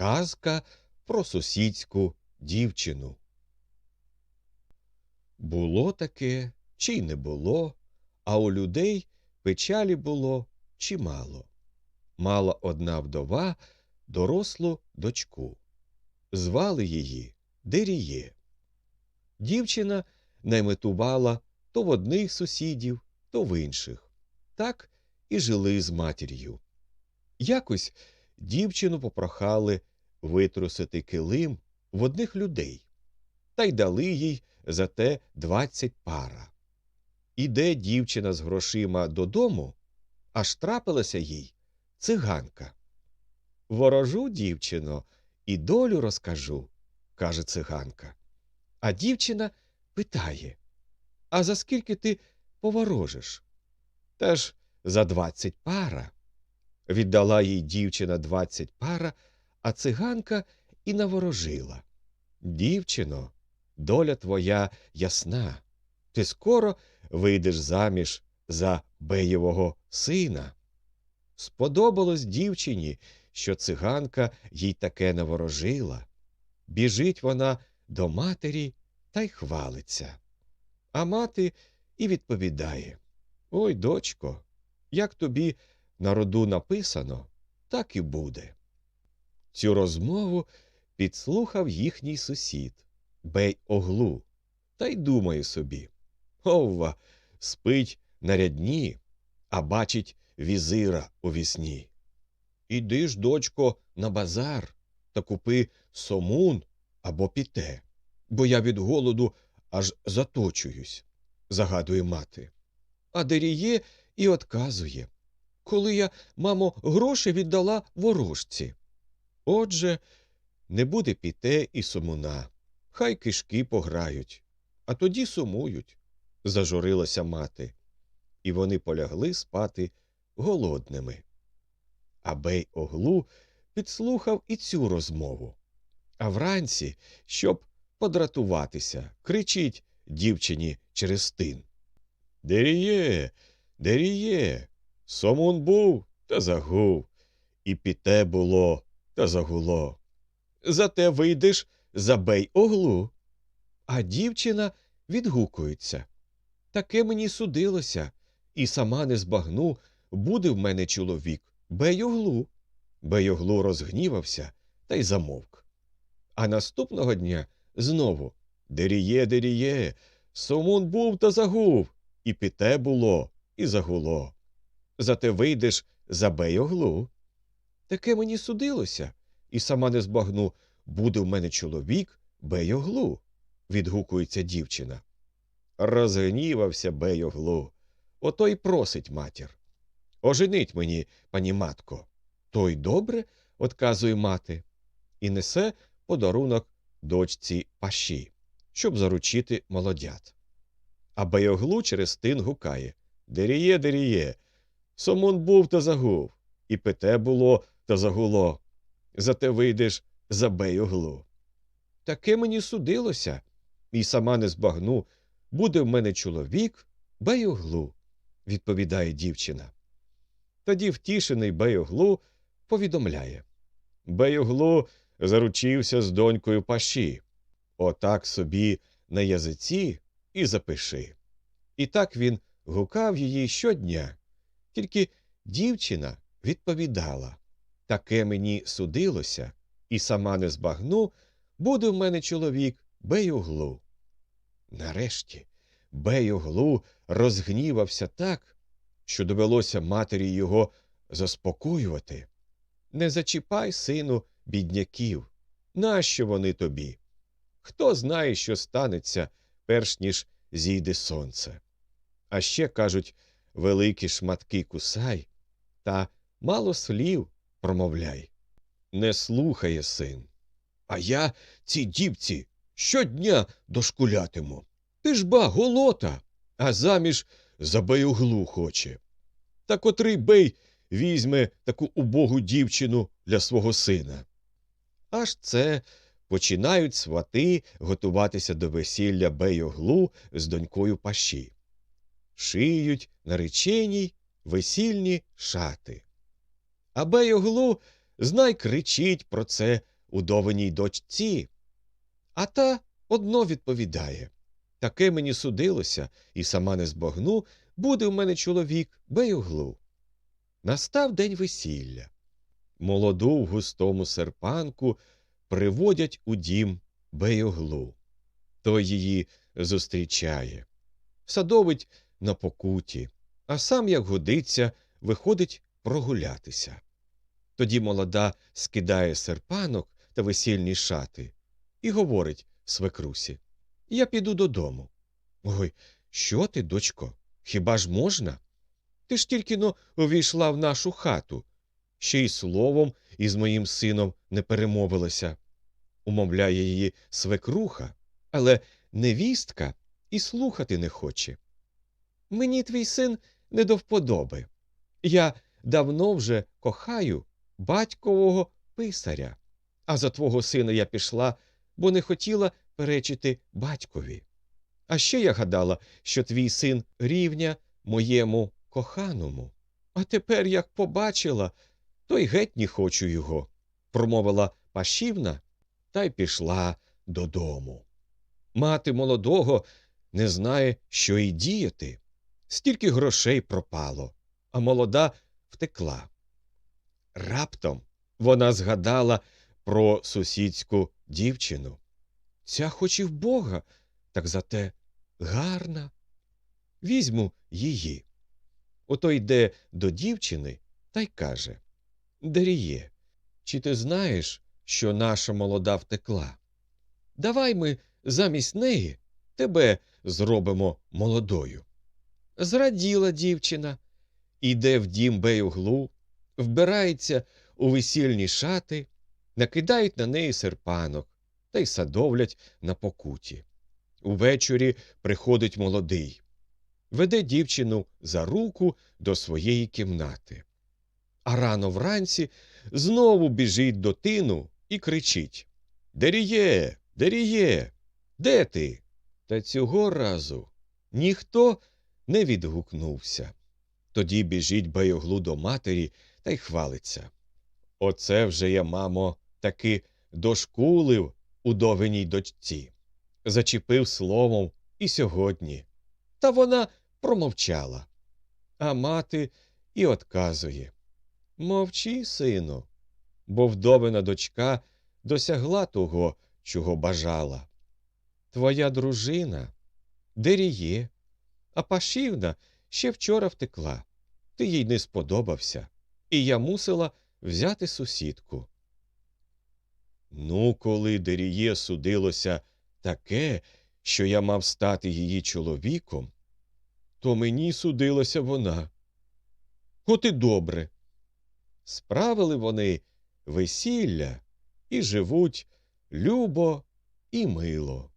Казка про сусідську дівчину. Було таке, чи й не було, а у людей печалі було чимало. Мала одна вдова дорослу дочку. Звали її Деріє. Дівчина найметувала то в одних сусідів, то в інших. Так і жили з матір'ю. Якось дівчину попрохали витрусити килим в одних людей, та й дали їй за те двадцять пара. Іде дівчина з грошима додому, аж трапилася їй циганка. Ворожу, дівчино, і долю розкажу, каже циганка. А дівчина питає А за скільки ти поворожиш? Та ж за двадцять пара. Віддала їй дівчина двадцять пара, а циганка і наворожила. Дівчино, доля твоя ясна. Ти скоро вийдеш заміж за беєвого сина. Сподобалось дівчині, що циганка їй таке наворожила. Біжить вона до матері та й хвалиться. А мати і відповідає Ой, дочко, як тобі на роду написано, так і буде. Цю розмову підслухав їхній сусід, бей оглу, та й думає собі Овва, спить на рядні, а бачить візира у вісні. Іди ж, дочко, на базар та купи сомун або піте, бо я від голоду аж заточуюсь, загадує мати. А Деріє і отказує коли я, мамо, гроші віддала ворожці. Отже, не буде піте і сумуна, хай кишки пограють, а тоді сумують, зажурилася мати, і вони полягли спати голодними. А бей оглу підслухав і цю розмову. А вранці, щоб подратуватися, кричить дівчині через тин. Деріє, деріє, Сомун був та загув, і піте було та загуло. Зате вийдеш забей оглу. А дівчина відгукується. Таке мені судилося, і сама не збагну, буде в мене чоловік, бей оглу. Бей оглу розгнівався та й замовк. А наступного дня знову Деріє, деріє, Сомун був та загув, і піте було, і загуло зате вийдеш за бейоглу. Таке мені судилося, і сама не збагну, буде в мене чоловік бейоглу, відгукується дівчина. Розгнівався бейоглу. Ото й просить матір. Оженить мені, пані матко. То й добре, отказує мати, і несе подарунок дочці паші, щоб заручити молодят. А бейоглу через тин гукає Деріє, деріє, Сомон був та загув, і пите було та загуло. Зате вийдеш за бейоглу. Таке мені судилося, і сама не збагну. Буде в мене чоловік бейоглу, відповідає дівчина. Тоді втішений бейоглу повідомляє Бейоглу заручився з донькою паші. Отак собі на язиці і запиши. І так він гукав її щодня. Тільки дівчина відповідала таке мені судилося, і сама не збагну, буде в мене чоловік беюглу. Нарешті беюглу розгнівався так, що довелося матері його заспокоювати. Не зачіпай, сину, бідняків. Нащо вони тобі? Хто знає, що станеться, перш ніж зійде сонце. А ще кажуть великі шматки кусай, та мало слів промовляй. Не слухає син. А я цій дівці щодня дошкулятиму. Ти ж ба голота, а заміж за беюглу хоче. Та котрий бей візьме таку убогу дівчину для свого сина. Аж це починають свати готуватися до весілля бейоглу з донькою паші шиють нареченій весільні шати. А бейоглу знай кричить про це удовиній дочці. А та одно відповідає таке мені судилося, і сама не збагну, буде в мене чоловік беюглу. Настав день весілля. Молоду в густому серпанку приводять у дім беюглу. Той її зустрічає, садовить на покуті, а сам, як годиться, виходить прогулятися. Тоді молода скидає серпанок та весільні шати і говорить свекрусі Я піду додому. Ой, що ти, дочко, хіба ж можна? Ти ж тільки но увійшла в нашу хату, ще й словом із моїм сином не перемовилася, умовляє її свекруха, але невістка і слухати не хоче. Мені твій син не до вподоби. Я давно вже кохаю батькового писаря, а за твого сина я пішла, бо не хотіла перечити батькові. А ще я гадала, що твій син рівня моєму коханому. А тепер, як побачила, то й геть не хочу його, промовила пашівна та й пішла додому. Мати молодого не знає, що й діяти. Стільки грошей пропало, а молода втекла. Раптом вона згадала про сусідську дівчину. Ця хоч і в Бога, так зате гарна. Візьму її. Ото йде до дівчини та й каже Даріє, чи ти знаєш, що наша молода втекла? Давай ми замість неї тебе зробимо молодою. Зраділа дівчина, іде в дім беюглу, вбирається у весільні шати, накидають на неї серпанок та й садовлять на покуті. Увечері приходить молодий, веде дівчину за руку до своєї кімнати. А рано вранці знову біжить до тину і кричить Деріє, деріє, де ти? Та цього разу ніхто не відгукнувся. Тоді біжить беюглу до матері та й хвалиться. Оце вже я, мамо, таки дошкулив удовиній дочці. Зачепив словом і сьогодні. Та вона промовчала. А мати і отказує Мовчи, сину, бо вдовина дочка досягла того, чого бажала. Твоя дружина деріє, а пашівна ще вчора втекла. Ти їй не сподобався, і я мусила взяти сусідку. Ну, коли Деріє судилося таке, що я мав стати її чоловіком, то мені судилася вона. От і добре. Справили вони весілля і живуть любо і мило.